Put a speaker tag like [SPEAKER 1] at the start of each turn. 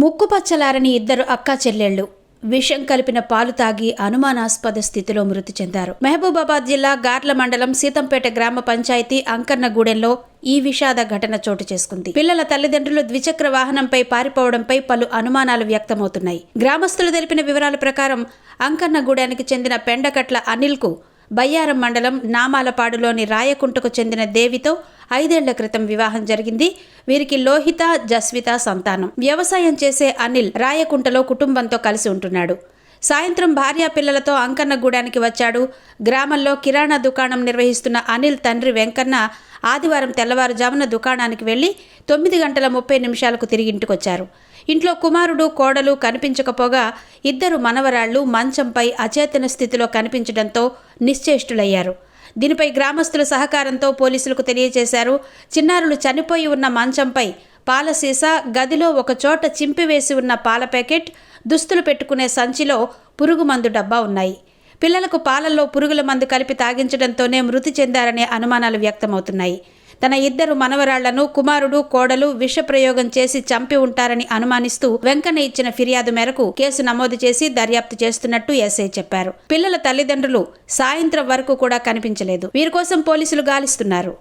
[SPEAKER 1] ముక్కుపచ్చలారని ఇద్దరు అక్కా చెల్లెళ్ళు. విషం కలిపిన పాలు తాగి అనుమానాస్పద స్థితిలో మృతి చెందారు. మహబూబాబాద్ జిల్లా గార్ల మండలం సీతంపేట గ్రామ పంచాయతీ అంకర్నగూడెంలో ఈ విషాద ఘటన చోటు చేసుకుంది. పిల్లల తల్లిదండ్రులు ద్విచక్ర వాహనంపై పారిపోవడంపై పలు అనుమానాలు వ్యక్తమవుతున్నాయి. గ్రామస్తులు తెలిపిన వివరాల ప్రకారం అంకర్నగూడెనికి చెందిన పెండకట్ల అనిల్కు బయ్యారం మండలం నామాలపాడులోని రాయకుంటకు చెందిన దేవితో ఐదేళ్ళ క్రితం వివాహం జరిగింది. వీరికి లోహిత జస్విత సంతానం. వ్యవసాయం చేసే అనిల్ రాయకుంటలో కుటుంబంతో కలిసి ఉంటున్నాడు. సాయంత్రం భార్య పిల్లలతో అంకన్న గూడానికి వచ్చాడు. గ్రామంలో కిరాణా దుకాణం నిర్వహిస్తున్న అనిల్ తండ్రి వెంకన్న ఆదివారం తెల్లవారుజామున దుకాణానికి వెళ్ళి తొమ్మిది గంటల ముప్పై నిమిషాలకు తిరిగి ఇంటికొచ్చారు. ఇంట్లో కుమారుడు కోడలు కనిపించకపోగా ఇద్దరు మనవరాళ్ళు మంచంపై అచేతన స్థితిలో కనిపించడంతో నిశ్చేష్టులయ్యారు. దీనిపై గ్రామస్తుల సహకారంతో పోలీసులకు తెలియజేశారు. చిన్నారులు చనిపోయి ఉన్న మంచంపై పాల సీసా గదిలో ఒకచోట చింపివేసి ఉన్న పాల ప్యాకెట్ దుస్తులు పెట్టుకునే సంచిలో పురుగు మందు డబ్బా ఉన్నాయి. పిల్లలకు పాలల్లో పురుగుల మందు కలిపి తాగించడంతోనే మృతి చెందారనే అనుమానాలు వ్యక్తమవుతున్నాయి. తన ఇద్దరు మనవరాళ్ళను కుమారుడు కోడలు విషప్రయోగం చేసి చంపి ఉంటారని అనుమానిస్తూ వెంకన్న ఇచ్చిన ఫిర్యాదు మేరకు కేసు నమోదు చేసి దర్యాప్తు చేస్తున్నట్టు ఎస్ఐ చెప్పారు. పిల్లల తల్లిదండ్రులు సాయంత్రం వరకు కూడా కనిపించలేదు. వీరి కోసం పోలీసులు గాలిస్తున్నారు.